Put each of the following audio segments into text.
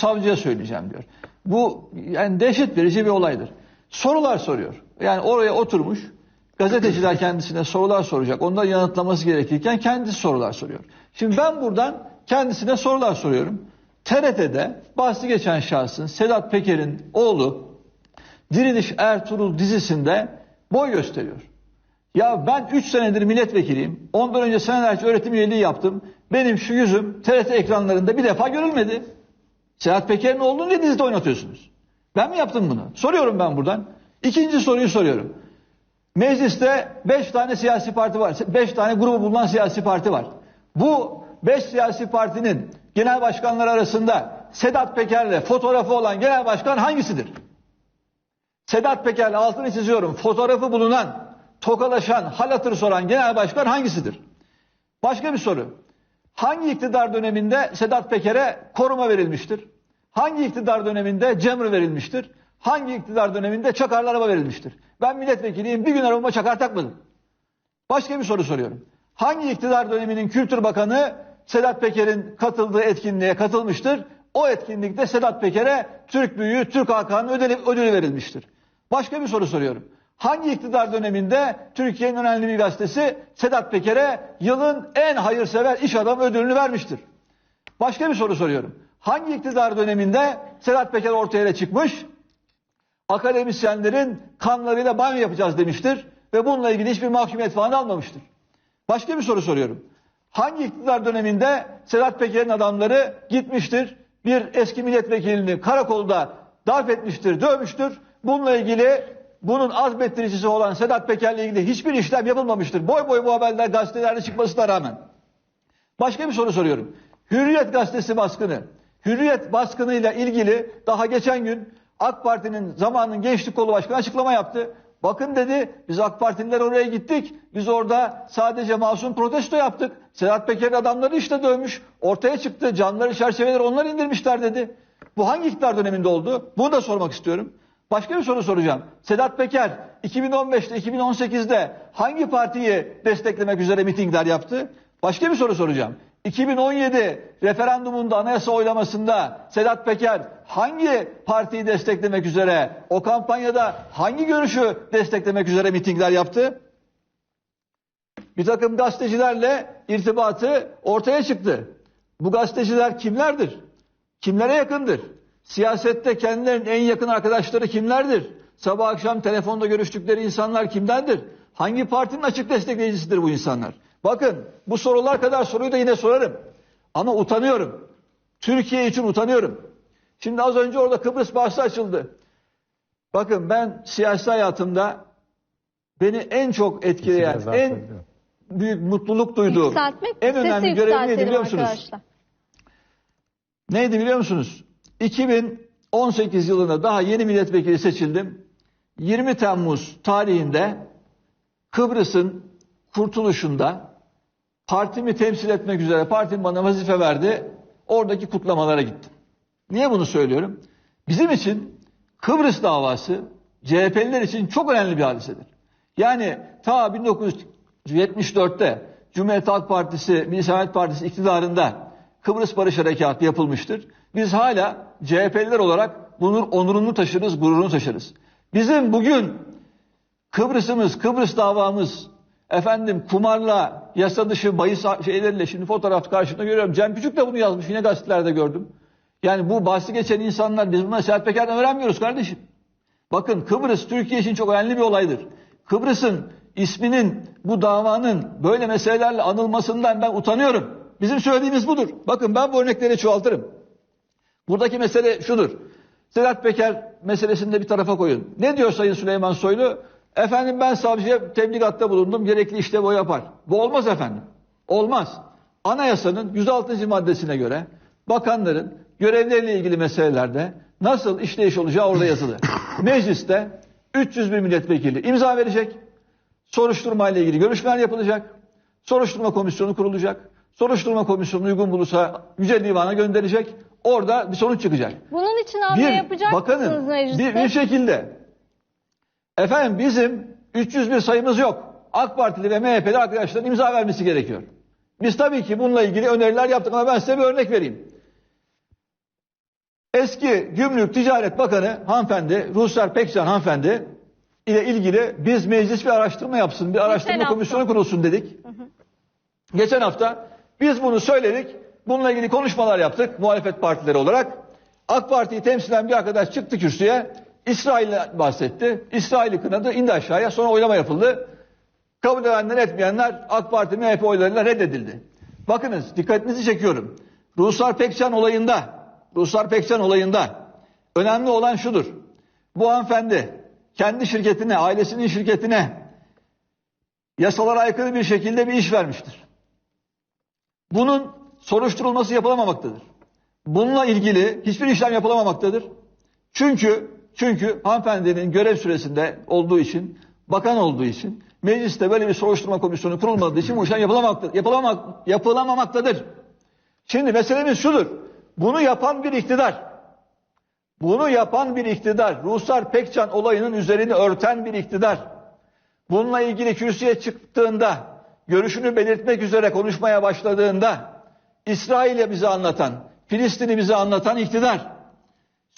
savcıya söyleyeceğim diyor. Bu yani dehşet verici bir olaydır. Sorular soruyor. Yani oraya oturmuş gazeteciler kendisine sorular soracak. Onları yanıtlaması gerekirken kendisi sorular soruyor. Şimdi ben buradan kendisine sorular soruyorum. TRT'de bahsi geçen şahsın Sedat Peker'in oğlu Diriliş Ertuğrul dizisinde boy gösteriyor. Ya ben 3 senedir milletvekiliyim. Ondan önce senelerce öğretim üyeliği yaptım. Benim şu yüzüm TRT ekranlarında bir defa görülmedi. Sedat Peker'in oğlunu ne dizide oynatıyorsunuz? Ben mi yaptım bunu? Soruyorum ben buradan. İkinci soruyu soruyorum. Mecliste 5 tane siyasi parti var. 5 tane grubu bulunan siyasi parti var. Bu 5 siyasi partinin genel başkanları arasında Sedat Peker'le fotoğrafı olan genel başkan hangisidir? Sedat Peker'le altını çiziyorum. Fotoğrafı bulunan, tokalaşan, hal hatır soran genel başkan hangisidir? Başka bir soru. Hangi iktidar döneminde Sedat Peker'e koruma verilmiştir? Hangi iktidar döneminde cemr verilmiştir? Hangi iktidar döneminde çakarlı araba verilmiştir? Ben milletvekiliyim bir gün arabama çakar takmadım. Başka bir soru soruyorum. Hangi iktidar döneminin Kültür Bakanı Sedat Peker'in katıldığı etkinliğe katılmıştır? O etkinlikte Sedat Peker'e Türk Büyüğü, Türk Hakanı ödülü, ödülü verilmiştir. Başka bir soru soruyorum. Hangi iktidar döneminde Türkiye'nin önemli bir gazetesi Sedat Peker'e yılın en hayırsever iş adamı ödülünü vermiştir? Başka bir soru soruyorum. Hangi iktidar döneminde Sedat Peker ortaya çıkmış, akademisyenlerin kanlarıyla banyo yapacağız demiştir ve bununla ilgili hiçbir mahkumiyet falan almamıştır? Başka bir soru soruyorum. Hangi iktidar döneminde Sedat Peker'in adamları gitmiştir, bir eski milletvekilini karakolda darp etmiştir, dövmüştür. Bununla ilgili bunun azmettiricisi olan Sedat Peker'le ilgili hiçbir işlem yapılmamıştır. Boy boy bu haberler gazetelerde çıkmasına rağmen. Başka bir soru soruyorum. Hürriyet gazetesi baskını. Hürriyet baskınıyla ilgili daha geçen gün AK Parti'nin zamanın gençlik kolu başkanı açıklama yaptı. Bakın dedi biz AK Partililer oraya gittik. Biz orada sadece masum protesto yaptık. Sedat Peker'in adamları işte dövmüş. Ortaya çıktı. Canları çerçeveleri onlar indirmişler dedi. Bu hangi iktidar döneminde oldu? Bunu da sormak istiyorum. Başka bir soru soracağım. Sedat Peker 2015'te 2018'de hangi partiyi desteklemek üzere mitingler yaptı? Başka bir soru soracağım. 2017 referandumunda anayasa oylamasında Sedat Peker hangi partiyi desteklemek üzere o kampanyada hangi görüşü desteklemek üzere mitingler yaptı? Bir takım gazetecilerle irtibatı ortaya çıktı. Bu gazeteciler kimlerdir? Kimlere yakındır? Siyasette kendilerinin en yakın arkadaşları kimlerdir? Sabah akşam telefonda görüştükleri insanlar kimlerdir? Hangi partinin açık destekleyicisidir bu insanlar? Bakın bu sorular kadar soruyu da yine sorarım. Ama utanıyorum. Türkiye için utanıyorum. Şimdi az önce orada Kıbrıs bahsi açıldı. Bakın ben siyasi hayatımda beni en çok etkileyen, en büyük mutluluk duyduğum, Yükseltmek, en önemli görev neydi biliyor musunuz? arkadaşlar. Neydi biliyor musunuz? 2018 yılında daha yeni milletvekili seçildim. 20 Temmuz tarihinde Kıbrıs'ın kurtuluşunda partimi temsil etmek üzere partim bana vazife verdi. Oradaki kutlamalara gittim. Niye bunu söylüyorum? Bizim için Kıbrıs davası CHP'liler için çok önemli bir hadisedir. Yani ta 1974'te Cumhuriyet Halk Partisi, Milli Partisi iktidarında Kıbrıs Barış Harekatı yapılmıştır. Biz hala CHP'liler olarak bunun onurunu taşırız, gururunu taşırız. Bizim bugün Kıbrıs'ımız, Kıbrıs davamız, efendim kumarla, yasa dışı bahis şeyleriyle şimdi fotoğraf karşımda görüyorum. Cem Küçük de bunu yazmış yine gazetelerde gördüm. Yani bu bahsi geçen insanlar biz bunları Sedat Peker'den öğrenmiyoruz kardeşim. Bakın Kıbrıs Türkiye için çok önemli bir olaydır. Kıbrıs'ın isminin bu davanın böyle meselelerle anılmasından ben utanıyorum. Bizim söylediğimiz budur. Bakın ben bu örnekleri çoğaltırım. Buradaki mesele şudur. Sedat Peker meselesini de bir tarafa koyun. Ne diyor Sayın Süleyman Soylu? Efendim ben savcıya tebligatta bulundum. Gerekli işlevi o yapar. Bu olmaz efendim. Olmaz. Anayasanın 106. maddesine göre bakanların görevleriyle ilgili meselelerde nasıl işleyiş olacağı orada yazılı. Mecliste 301 milletvekili imza verecek. Soruşturma ile ilgili görüşmeler yapılacak. Soruşturma komisyonu kurulacak. Soruşturma komisyonu uygun bulursa Yüce Divan'a gönderecek. Orada bir sonuç çıkacak. Bunun için hamle yapacak bakanın mısınız mecliste? bir, bir şekilde efendim bizim 301 sayımız yok. AK Partili ve MHP'li arkadaşların imza vermesi gerekiyor. Biz tabii ki bununla ilgili öneriler yaptık ama ben size bir örnek vereyim. Eski Gümrük Ticaret Bakanı hanımefendi, Ruhsar Pekcan hanımefendi ile ilgili biz meclis bir araştırma yapsın, bir araştırma hafta. komisyonu kurulsun dedik. Geçen hafta biz bunu söyledik. Bununla ilgili konuşmalar yaptık muhalefet partileri olarak. AK Parti'yi temsilen bir arkadaş çıktı kürsüye. İsrail'e bahsetti. İsrail'i kınadı, indi aşağıya. Sonra oylama yapıldı. Kabul edenler etmeyenler AK Parti MHP oylarıyla reddedildi. Bakınız dikkatinizi çekiyorum. Ruslar Pekcan olayında, Ruslar Pekcan olayında önemli olan şudur. Bu hanımefendi kendi şirketine, ailesinin şirketine yasalara aykırı bir şekilde bir iş vermiştir. Bunun soruşturulması yapılamamaktadır. Bununla ilgili hiçbir işlem yapılamamaktadır. Çünkü çünkü hanımefendinin görev süresinde olduğu için, bakan olduğu için, mecliste böyle bir soruşturma komisyonu kurulmadığı için bu işlem yapılamamaktadır. Yapılamak, yapılamamaktadır. Şimdi meselemiz şudur. Bunu yapan bir iktidar, bunu yapan bir iktidar, Ruslar Pekcan olayının üzerini örten bir iktidar, bununla ilgili kürsüye çıktığında, görüşünü belirtmek üzere konuşmaya başladığında, İsrail'e bize anlatan, Filistin'i bize anlatan iktidar,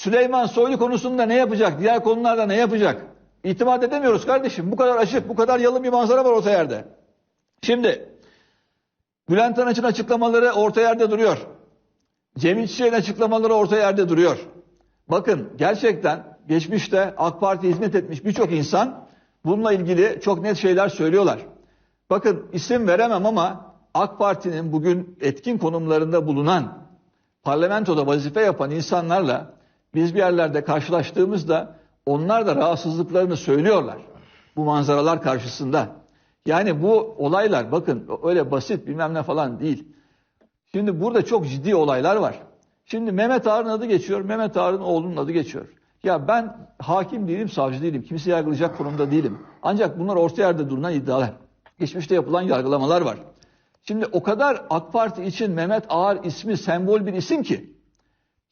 Süleyman Soylu konusunda ne yapacak, diğer konularda ne yapacak? İtimat edemiyoruz kardeşim. Bu kadar açık, bu kadar yalın bir manzara var orta yerde. Şimdi, Bülent Arınç'ın açıklamaları orta yerde duruyor. Cemil Çiçek'in açıklamaları orta yerde duruyor. Bakın gerçekten geçmişte AK Parti hizmet etmiş birçok insan bununla ilgili çok net şeyler söylüyorlar. Bakın isim veremem ama AK Parti'nin bugün etkin konumlarında bulunan parlamentoda vazife yapan insanlarla biz bir yerlerde karşılaştığımızda onlar da rahatsızlıklarını söylüyorlar. Bu manzaralar karşısında. Yani bu olaylar bakın öyle basit bilmem ne falan değil. Şimdi burada çok ciddi olaylar var. Şimdi Mehmet Ağar'ın adı geçiyor. Mehmet Ağar'ın oğlunun adı geçiyor. Ya ben hakim değilim, savcı değilim. Kimse yargılayacak konumda değilim. Ancak bunlar orta yerde durulan iddialar. Geçmişte yapılan yargılamalar var. Şimdi o kadar AK Parti için Mehmet Ağar ismi sembol bir isim ki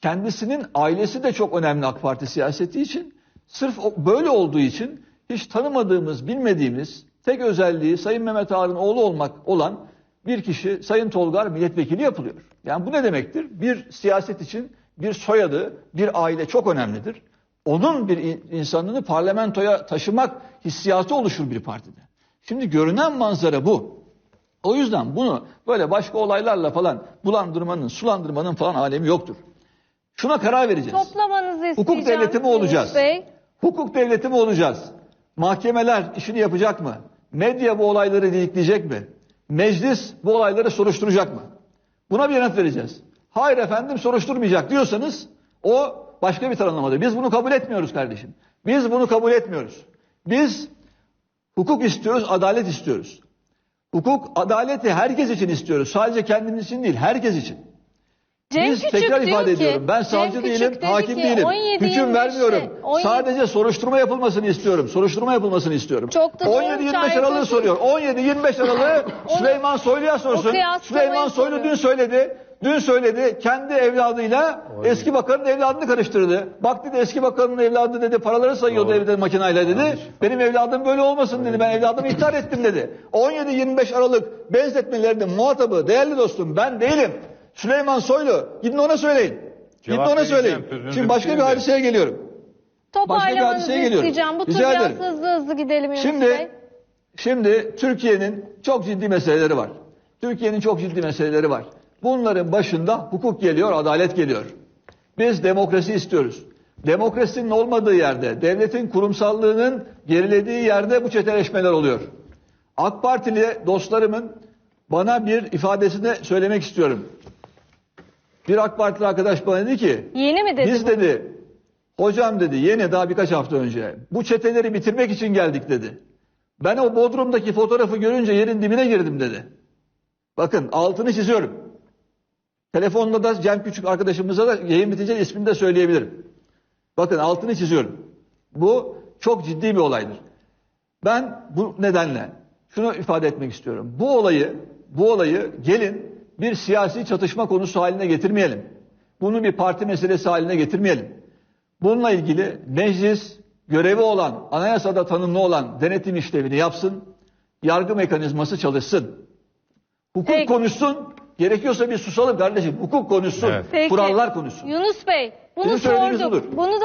kendisinin ailesi de çok önemli AK Parti siyaseti için. Sırf böyle olduğu için hiç tanımadığımız, bilmediğimiz tek özelliği Sayın Mehmet Ağar'ın oğlu olmak olan bir kişi Sayın Tolgar milletvekili yapılıyor. Yani bu ne demektir? Bir siyaset için bir soyadı, bir aile çok önemlidir. Onun bir in- insanını parlamentoya taşımak hissiyatı oluşur bir partide. Şimdi görünen manzara bu. O yüzden bunu böyle başka olaylarla falan bulandırmanın, sulandırmanın falan alemi yoktur. Şuna karar vereceğiz. Toplamanızı isteyeceğim. devleti mi olacağız? Bey. Hukuk devleti mi olacağız? Mahkemeler işini yapacak mı? Medya bu olayları dilikleyecek mi? Meclis bu olayları soruşturacak mı? Buna bir yanıt vereceğiz. Hayır efendim soruşturmayacak diyorsanız o başka bir tanımlamadır. Biz bunu kabul etmiyoruz kardeşim. Biz bunu kabul etmiyoruz. Biz hukuk istiyoruz, adalet istiyoruz. Hukuk, adaleti herkes için istiyoruz. Sadece kendimiz için değil, herkes için. Cem Biz Küçük tekrar ifade ki, ediyorum. Ben Cem savcı Küçük değilim, hakim ki, değilim. 17, Hüküm 25'te, vermiyorum. 17 Sadece soruşturma yapılmasını istiyorum. Soruşturma yapılmasını istiyorum. Çok da doğru 17-25 çağrı Aralık'ı soruyor. 17-25 Aralık'ı Süleyman Soylu'ya sorsun. Süleyman Soylu dün söyledi. Dün söyledi kendi evladıyla eski bakanın evladını karıştırdı. Bak dedi eski bakanın evladı dedi paraları sayıyordu evde makinayla dedi. Benim evladım böyle olmasın dedi. Ben evladımı ihtar ettim dedi. 17-25 Aralık benzetmelerinin muhatabı değerli dostum ben değilim. Süleyman Soylu gidin ona söyleyin. Gidin Cevap ona vereceğim, söyleyin. Şimdi başka bir hadiseye geliyorum. Toparlamanızı hadiseye geliyorum. isteyeceğim. Bu Rica biraz ederim. hızlı hızlı gidelim Yunus Şimdi Bey. şimdi Türkiye'nin çok ciddi meseleleri var. Türkiye'nin çok ciddi meseleleri var. Bunların başında hukuk geliyor, adalet geliyor. Biz demokrasi istiyoruz. Demokrasinin olmadığı yerde, devletin kurumsallığının gerilediği yerde bu çeteleşmeler oluyor. AK Partili dostlarımın bana bir ifadesini söylemek istiyorum. Bir AK Partili arkadaş bana dedi ki, Yeni mi dedi biz bu? dedi, hocam dedi yeni daha birkaç hafta önce bu çeteleri bitirmek için geldik dedi. Ben o Bodrum'daki fotoğrafı görünce yerin dibine girdim dedi. Bakın altını çiziyorum. Telefonda da Cem Küçük arkadaşımıza da yayın bitince ismini de söyleyebilirim. Bakın altını çiziyorum. Bu çok ciddi bir olaydır. Ben bu nedenle şunu ifade etmek istiyorum. Bu olayı, bu olayı gelin bir siyasi çatışma konusu haline getirmeyelim. Bunu bir parti meselesi haline getirmeyelim. Bununla ilgili meclis görevi olan, anayasada tanımlı olan denetim işlevini yapsın. Yargı mekanizması çalışsın. Hukuk Peki. konuşsun, Gerekiyorsa bir susalım kardeşim. Hukuk konuşsun. Evet. Peki. Kurallar konuşsun. Yunus Bey bunu söylediğimiz sorduk. budur. Bunu da